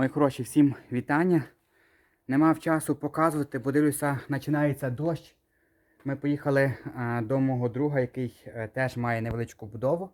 Мої хороші, всім вітання. Не мав часу показувати, бо дивлюся, починається дощ. Ми поїхали е, до мого друга, який е, теж має невеличку будову.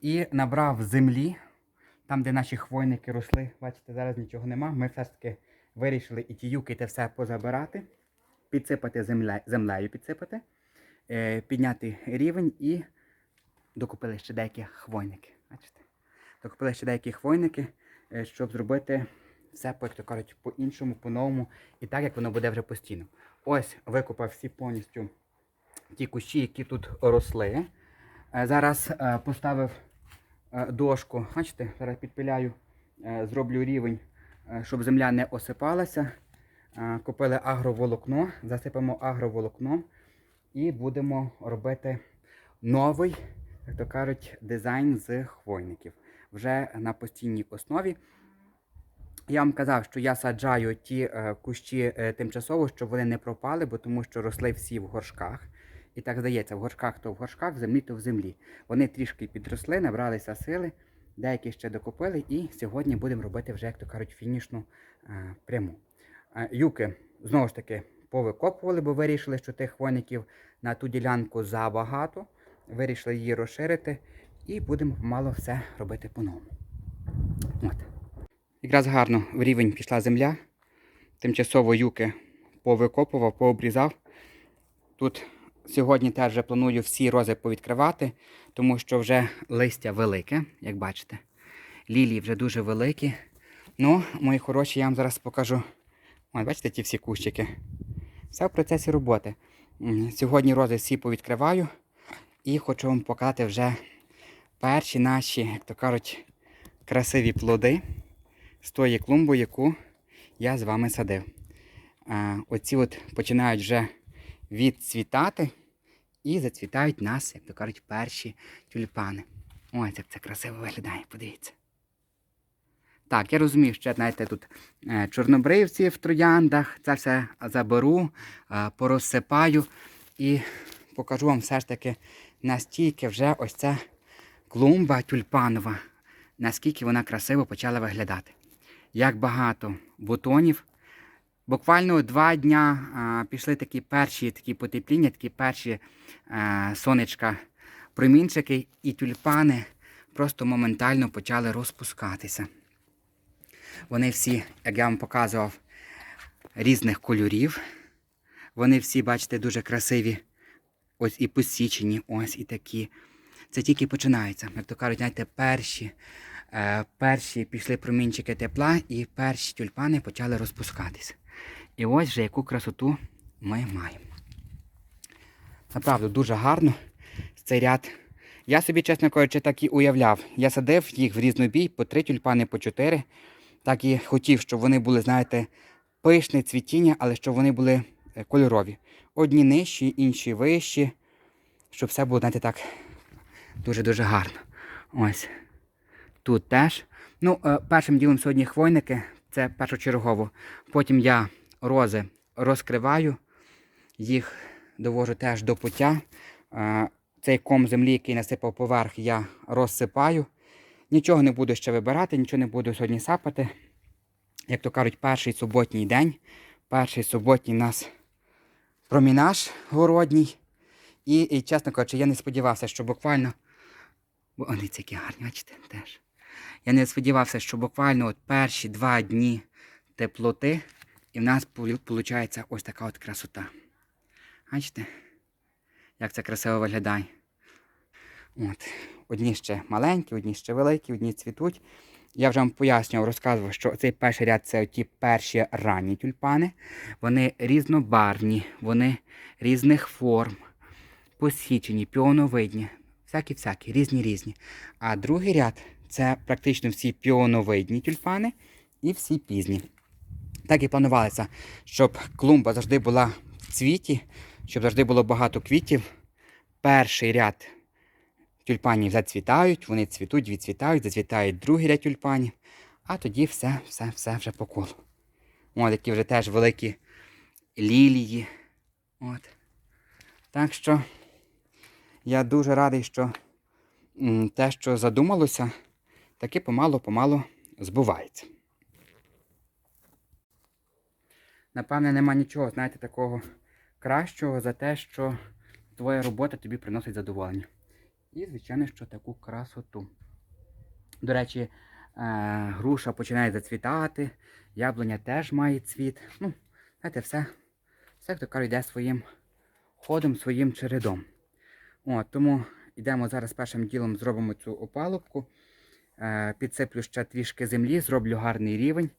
І набрав землі, там, де наші хвойники росли. Бачите, зараз нічого нема. Ми все ж таки вирішили і ті юки те все позабирати, підсипати земле, землею, підсипати, е, підняти рівень і докупили ще деякі хвойники. Бачите? Докупили ще деякі хвойники, щоб зробити все, як то кажуть, по-іншому, по-новому, і так, як воно буде вже постійно. Ось викопав всі повністю ті кущі, які тут росли. Е, Зараз е, поставив е, дошку. Бачите, зараз підпиляю, е, зроблю рівень, е, щоб земля не осипалася. Е, Купили агроволокно, засипемо агроволокном і будемо робити новий, як то кажуть, дизайн з хвойників. Вже на постійній основі. Я вам казав, що я саджаю ті е, кущі е, тимчасово, щоб вони не пропали, бо тому що росли всі в горшках. І так здається, в горшках то в горшках, в землі то в землі. Вони трішки підросли, набралися сили, деякі ще докупили, і сьогодні будемо робити вже, як то кажуть, фінішну е, пряму. Юки знову ж таки повикопували, бо вирішили, що тих хвойників на ту ділянку забагато. Вирішили її розширити і будемо мало все робити по-новому. От. Якраз гарно в рівень пішла земля. Тимчасово юки повикопував, пообрізав. Тут сьогодні теж вже планую всі рози повідкривати, тому що вже листя велике, як бачите. Лілії вже дуже великі. Ну, мої хороші, я вам зараз покажу. Ось, бачите ті всі кущики. Все в процесі роботи. Сьогодні рози всі повідкриваю і хочу вам показати вже перші наші, як то кажуть, красиві плоди з тої клумби, яку я з вами садив. А, оці от починають вже відцвітати і зацвітають нас, як то кажуть, перші тюльпани. Ось як це красиво виглядає, подивіться. Так, я розумію, що знаєте, тут е, чорнобривці в трояндах, це все заберу, е, порозсипаю і покажу вам все ж таки, настільки вже ось ця клумба тюльпанова, наскільки вона красиво почала виглядати. Як багато бутонів. Буквально два дня а, пішли такі перші такі потепління, такі перші а, сонечка промінчики, і тюльпани просто моментально почали розпускатися. Вони всі, як я вам показував, різних кольорів. Вони всі, бачите, дуже красиві. Ось і посічені, ось і такі. Це тільки починається. Як то кажуть, знаєте, перші, е, перші пішли промінчики тепла, і перші тюльпани почали розпускатися. І ось вже яку красоту ми маємо. Направду дуже гарно цей ряд. Я собі, чесно кажучи, так і уявляв. Я садив їх в різнобій, по три тюльпани, по чотири. Так і хотів, щоб вони були, знаєте, пишне цвітіння, але щоб вони були е, кольорові. Одні нижчі, інші вищі. Щоб все було, знаєте, так дуже-дуже гарно. Ось. Тут теж. Ну, е, першим ділом сьогодні хвойники, це першочергово. Потім я рози розкриваю, їх довожу теж до пуття. Е, Цей ком землі, який насипав поверх, я розсипаю. Нічого не буду ще вибирати, нічого не буду сьогодні сапати. Як то кажуть, перший суботній день. Перший суботній нас промінаж городній. І, і чесно кажучи, я не сподівався, що буквально. Бо вони які гарні, бачите, теж. Я не сподівався, що буквально от перші два дні теплоти, і в нас виходить ось така от красота. Бачите, як це красиво виглядає. От. Одні ще маленькі, одні ще великі, одні цвітуть. Я вже вам пояснював, розказував, що цей перший ряд це ті перші ранні тюльпани. Вони різнобарвні, вони різних форм, посічені, піоновидні, всякі-всякі, різні-різні. А другий ряд це практично всі піоновидні тюльпани і всі пізні. Так і планувалося, щоб клумба завжди була в цвіті, щоб завжди було багато квітів. Перший ряд тюльпанів зацвітають, вони цвітуть, відцвітають, зацвітають другий ряд тюльпанів, а тоді все, все, все вже по колу. Ось які вже теж великі лілії. От. Так що я дуже радий, що те, що задумалося, таки помало-помало збувається. напевне, нема нічого, знаєте, такого кращого за те, що твоя робота тобі приносить задоволення. І, звичайно, що таку красоту. До речі, е, груша починає зацвітати, яблуня теж має цвіт. Ну, знаєте, все, все як то кажуть, йде своїм ходом, своїм чередом. От, тому йдемо зараз першим ділом, зробимо цю опалубку. Е, підсиплю ще трішки землі, зроблю гарний рівень.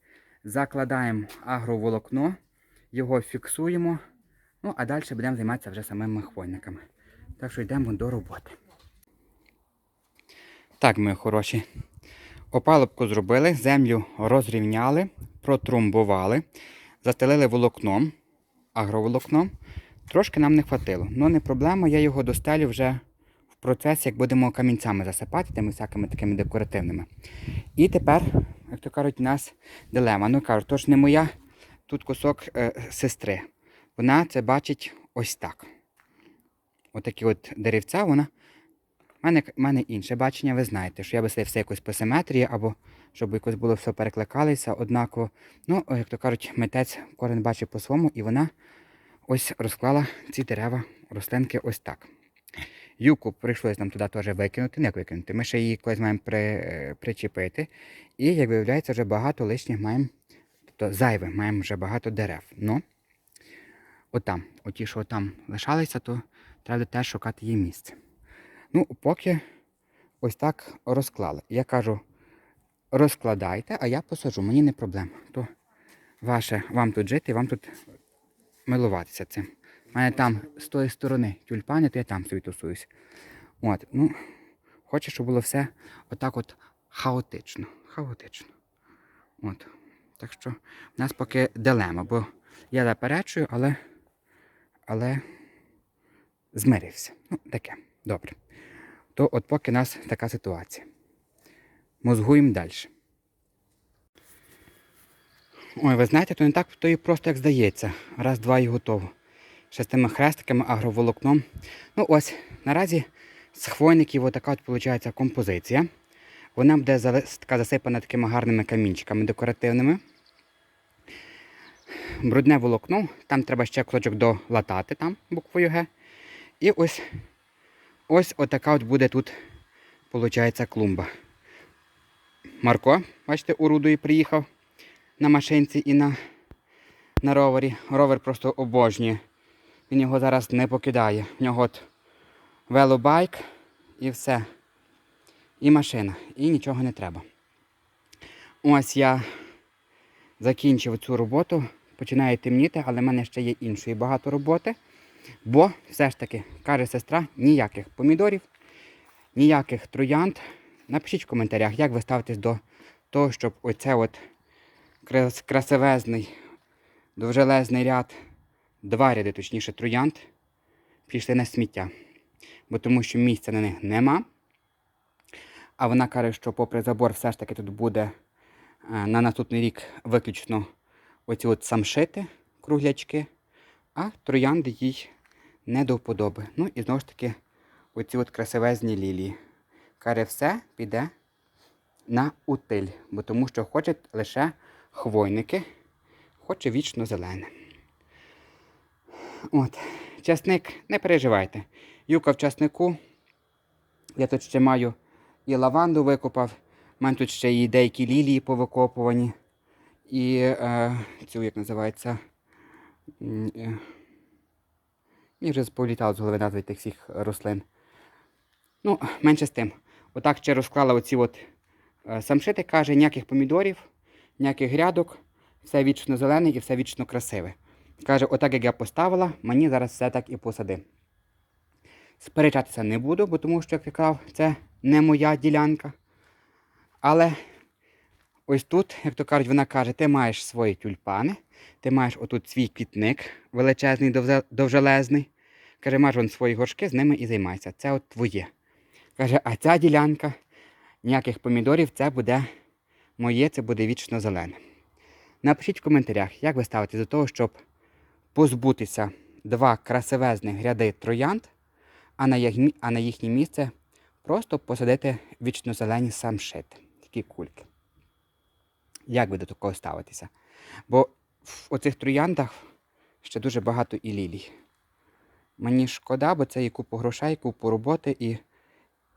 Закладаємо агроволокно, його фіксуємо. Ну, а далі будемо займатися вже самими хвойниками. Так що йдемо до роботи. Так, мої хороші. Опалубку зробили, землю розрівняли, протрумбували, застелили волокном, агроволокном. Трошки нам не хватило. Ну не проблема, я його достелю вже в процесі, як будемо камінцями засипати, тими всякими такими декоративними. І тепер, як то кажуть, у нас дилема. Ну кажуть, то ж не моя, тут кусок е, сестри. Вона це бачить ось так. Отакі от деревця, вона. У мене, мене інше бачення, ви знаєте, що я би все якось по симетрії, або щоб якось було все перекликалося однаково. Ну, як то кажуть, митець кожен бачить по-своєму, і вона ось розклала ці дерева, рослинки ось так. Юку прийшлось нам туди теж викинути, не як викинути. Ми ще її колись маємо при, е, причепити. І, як виявляється, вже багато лишніх маємо, тобто зайве, маємо вже багато дерев. Ну, отам, оті, що там лишалися, то треба теж шукати їй місце. Ну, поки ось так розклали. Я кажу, розкладайте, а я посаджу, мені не проблема. То ваше, вам тут жити, вам тут милуватися цим. У мене там з тої сторони тюльпани, то я там собі тусуюсь. От, ну, хочу, щоб було все отак от хаотично. Хаотично. От. Так що в нас поки дилема, бо я заперечую, але, але змирився. Ну, таке. Добре. То от поки у нас така ситуація. Мозгуємо далі. Ой, ви знаєте, то не так то і просто як здається. Раз, два і готово. Ще з тими хрестиками, агроволокном. Ну ось, наразі з хвойників отака от виходить композиція. Вона буде така засипана такими гарними камінчиками декоративними. Брудне волокно, там треба ще кусочок долатати там буквою Г. І ось ось отака от буде тут, виходить, клумба. Марко, бачите, урудою приїхав на машинці і на, на ровері. Ровер просто обожнює. Він його зараз не покидає. В нього от велобайк і все. І машина. І нічого не треба. Ось я закінчив цю роботу. Починає темніти, але в мене ще є іншої багато роботи. Бо все ж таки, каже сестра, ніяких помідорів, ніяких троянд. Напишіть в коментарях, як ви ставитесь до того, щоб оце от красивезний, довжелезний ряд, два ряди, точніше, троянд, пішли на сміття. Бо тому що місця на них нема. А вона каже, що попри забор все ж таки тут буде е, на наступний рік виключно оці от самшити, круглячки, а троянди їй не до вподоби. Ну і знову ж таки оці от красивезні лілії. Каже, все піде на утиль, бо тому що хоче лише хвойники, хоче вічно зелене. От, часник, не переживайте. Юка в часнику. Я тут ще маю і лаванду викопав. У мене тут ще і деякі лілії повикопувані. І е, цю, як називається. м, е, вже повлітало з голови назви тих всіх рослин. Ну, менше з тим. Отак ще розклала оці от е, самшити, каже, ніяких помідорів, ніяких грядок, все вічно зелене і все вічно красиве. Каже, отак як я поставила, мені зараз все так і посади. Сперечатися не буду, бо тому що, як я казав, це не моя ділянка. Але ось тут, як то кажуть, вона каже, ти маєш свої тюльпани, ти маєш отут свій квітник величезний, довжелезний. Каже, маєш вон свої горшки, з ними і займайся. Це от твоє. Каже, а ця ділянка, ніяких помідорів, це буде моє, це буде вічно зелене. Напишіть в коментарях, як ви ставитесь до того, щоб позбутися два красивезних ряди троянд, а на, їх, а на їхнє місце просто посадити вічно зелені самшити, такі кульки. Як ви до такого ставитеся? Бо в оцих трояндах ще дуже багато і лілій. Мені шкода, бо це і купу грошей, купу роботи, і,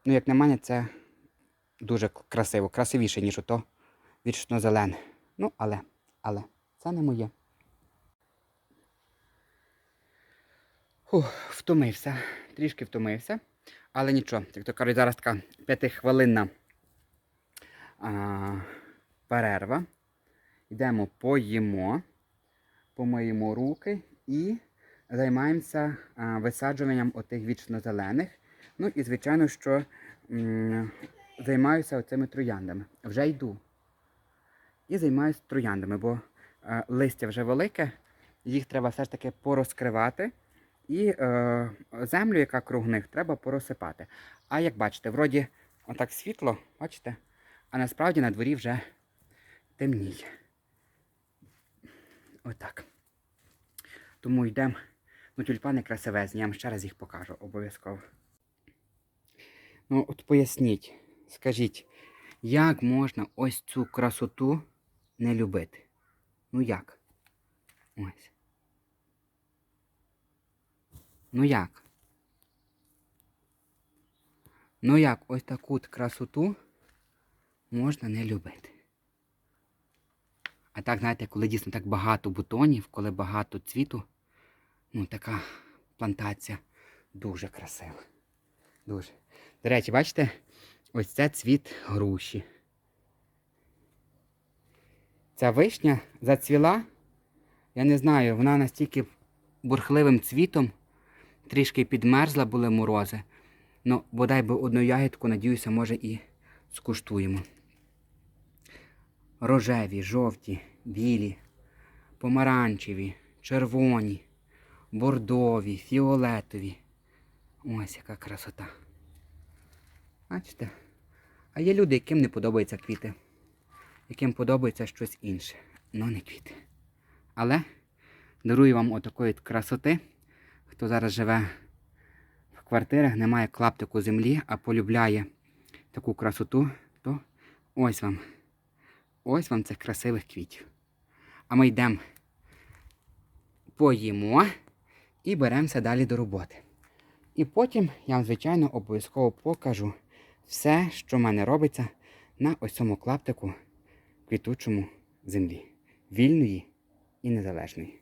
ну, як на мене, це дуже красиво, красивіше, ніж ото вічно зелене. Ну, але, але, це не моє. Фух, втомився, трішки втомився. Але нічого, як то кажуть, зараз така п'ятихвилинна перерва. Йдемо поїмо, помиємо руки і займаємося а, висаджуванням отих вічно зелених. Ну і, звичайно, що м, займаюся оцими трояндами. Вже йду. І займаюся трояндами, бо е, листя вже велике, їх треба все ж таки порозкривати. І е, землю, яка круг них, треба порозсипати. А як бачите, вроді отак світло, бачите? А насправді на дворі вже темніє. Отак. Тому йдемо. Ну, тюльпани красивезні, я вам ще раз їх покажу обов'язково. Ну, от поясніть, скажіть, як можна ось цю красоту не любити? Ну як? Ось. Ну як? Ну як ось таку красоту можна не любити. А так, знаєте, коли дійсно так багато бутонів, коли багато цвіту, ну така плантація дуже красива. Дуже. До речі, бачите, ось це цвіт груші. Ця вишня зацвіла, я не знаю, вона настільки бурхливим цвітом, трішки підмерзла були морози. Ну, бодай би одну ягідку, надіюся, може і скуштуємо. Рожеві, жовті, білі, помаранчеві, червоні, бордові, фіолетові. Ось яка красота. Бачите? А є люди, яким не подобаються квіти, яким подобається щось інше, но не квіти. Але дарую вам отакої красоти, хто зараз живе в квартирах, не має клаптику землі, а полюбляє таку красоту, то ось вам. Ось вам цих красивих квітів. А ми йдемо поїмо і беремося далі до роботи. І потім я вам, звичайно, обов'язково покажу все, що в мене робиться на ось цьому клаптику квітучому землі. Вільної і незалежної.